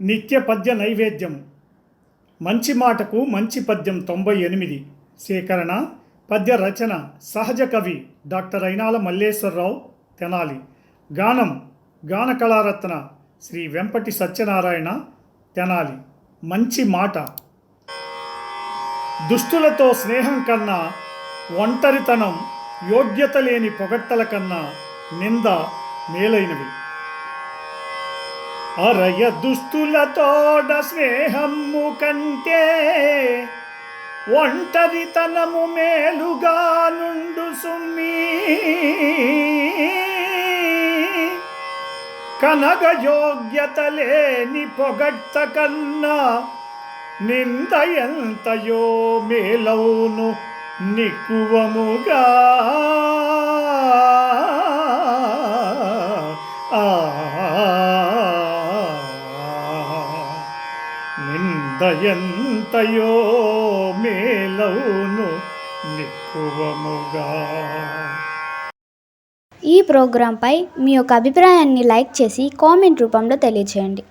నిత్య పద్య నైవేద్యం. మంచి మాటకు మంచి పద్యం తొంభై ఎనిమిది. సేకరణ పద్య రచన సహజ కవి డాక్టర్ అయినాల మల్లేశ్వరరావు తెనాలి. గానం గాన కళారత్న శ్రీ వెంపటి సత్యనారాయణ తెనాలి. మంచి మాట. దుష్టులతో స్నేహం కన్నా ఒంటరితనం యోగ్యత లేని పొగట్టల కన్నా నింద మేలైనవి. అరయ దుస్తులతోడ స్నేహము కంటే ఒంటరితనము మేలుగా నుండు సుమ్మి. కనగ యోగ్యత లేని పొగట్ట కన్నా నింద ఎంతయో మేలవును నిక్కువముగా. నిందయంతయో మేలవును నిక్కువముగా. ఈ ప్రోగ్రాంపై మీ యొక్క అభిప్రాయాన్ని లైక్ చేసి కామెంట్ రూపంలో తెలియచేయండి.